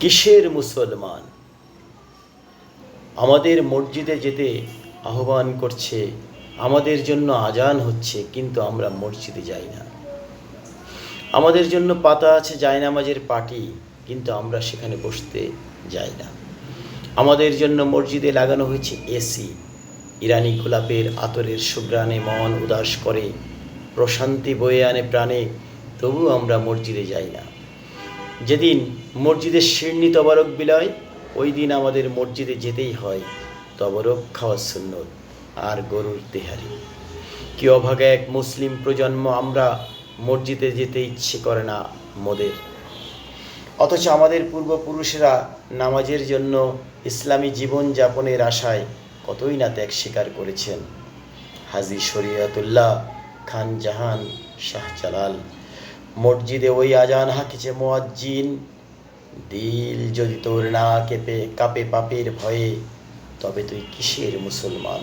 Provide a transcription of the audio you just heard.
কিসের মুসলমান? আমাদের মসজিদে যেতে আহ্বান করছে, আমাদের জন্য আজান হচ্ছে, কিন্তু আমরা মসজিদে যাই না। আমাদের জন্য পাতা আছে জায়নামাজের পাটি, কিন্তু আমরা সেখানে বসতে যাই না। আমাদের জন্য মসজিদে লাগানো হয়েছে এসি। ইরানি গোলাপের আতরের সুগ্রাণে মন উদাস করে, প্রশান্তি বয়ে আনে প্রাণে তবু আমরা মসজিদে যাই না। যেদিন মসজিদের শিরনি তবারক বিলয়, ওই দিন আমাদের মসজিদে যেতেই হয়, তবরক খাওয়ার সুন্নত আর গরুর তেহারি। কি অভাগা এক মুসলিম প্রজন্ম আমরা মসজিদে যেতে ইচ্ছে করে না মোদের। অথচ আমাদের পূর্বপুরুষেরা নামাজের জন্য ইসলামী জীবন যাপনের আশায় কতই না ত্যাগ স্বীকার করেছেন। হাজি শরিয়তুল্লাহ খান জাহান শাহজালাল। মসজিদে ওই আজান হাকিছে মোয়াজ্জিন। দিল যদি তোর না কেঁপে কাপে পাপের ভয়ে, তবে তুই কিসের মুসলমান?